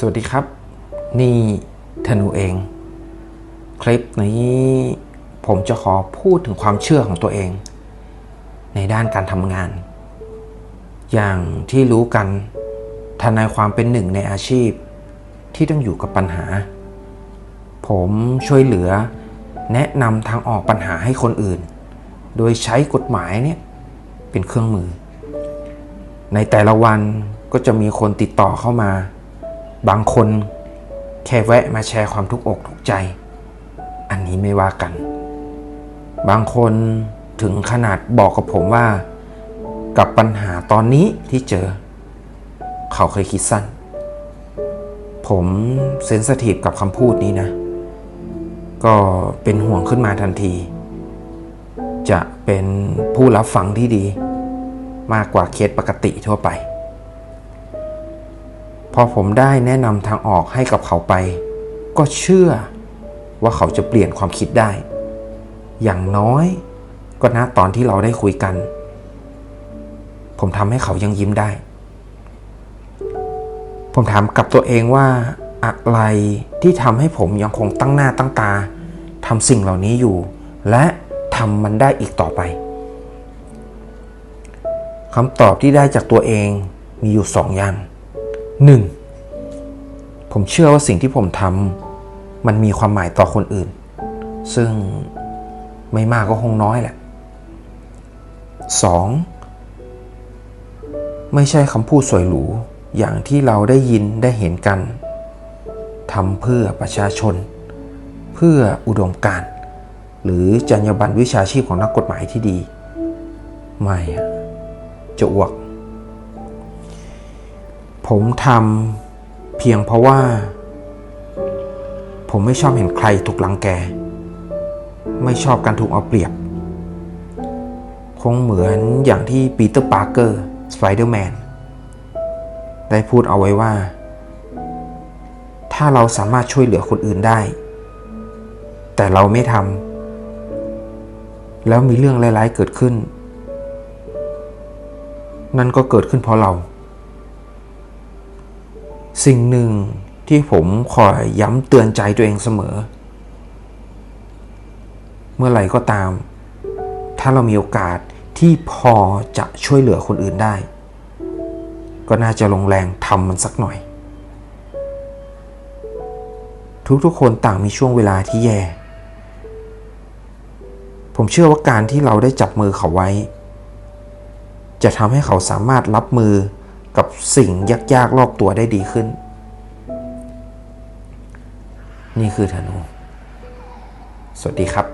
สวัสดีครับ นี่ธนูเอง คลิปนี้ผมจะขอพูดถึงความเชื่อของตัวเอง ในด้านการทำงาน อย่างที่รู้กันทนายความเป็นหนึ่งในอาชีพ ที่ต้องอยู่กับปัญหา ผมช่วยเหลือแนะนำทางออกปัญหาให้คนอื่น โดยใช้กฎหมายเนี่ยเป็นเครื่องมือ ในแต่ละวันก็จะมีคนติดต่อเข้ามา บางคนแค่แวะมาแชร์ความทุกอกทุกใจ อันนี้ไม่ว่ากัน บางคนถึงขนาดบอกกับผมว่า กับปัญหาตอนนี้ที่เจอ เขาเคยคิดสั้น ผมเซนสทีฟกับคำพูดนี้นะ ก็เป็นห่วงขึ้นมาทันที จะเป็นผู้รับฟังที่ดี มากกว่าเคสปกติทั่วไป พอผมได้แนะนำทางออกให้กับเขาไป ก็เชื่อว่าเขาจะเปลี่ยนความคิดได้ อย่างน้อย ก็ณตอนที่เราได้คุยกัน ผมทำให้เขายังยิ้มได้ ผมถามกับตัวเองว่าอะไรที่ทำให้ผมยังคงตั้งหน้าตั้งตาทำสิ่งเหล่านี้อยู่ และทำมันได้อีกต่อไปคำตอบที่ได้จากตัวเองมีอยู่สองอย่างหนึ่ง ผมเชื่อว่าสิ่งที่ผมทำมันมีความหมายต่อคนอื่น ซึ่งไม่มากก็คงน้อยแหละสองไม่ใช่คำพูดสวยหรูอย่างที่เราได้ยินได้เห็นกันทำเพื่อประชาชน เพื่ออุดมการณ์หรือจรรยาบรรณวิชาชีพของนักกฎหมายที่ดี ไม่จะอ้วก ผมทำ พียงเพราะว่า ผมไม่ชอบเห็นใครถูกลังแก ไม่ชอบการถูกเอาเปรียบ คงเหมือนอย่างที่ปีเตอร์ปาร์เกอร์สไปเดอร์แมนได้พูดเอาไว้ว่า ถ้าเราสามารถช่วยเหลือคนอื่นได้ แต่เราไม่ทำแล้วมีเรื่องร้ายๆเกิดขึ้น นั่นก็เกิดขึ้นเพราะเรา สิ่งหนึ่งที่ผมคอยย้ำเตือนใจตัวเองเสมอ เมื่อไหร่ก็ตาม ถ้าเรามีโอกาสที่พอจะช่วยเหลือคนอื่นได้ ก็น่าจะลงแรงทำมันสักหน่อย ทุกๆคนต่างมีช่วงเวลาที่แย่ ผมเชื่อว่าการที่เราได้จับมือเขาไว้ จะทำให้เขาสามารถรับมือ กับสิ่งยากๆรอบตัวได้ดีขึ้น นี่คือธนู สวัสดีครับ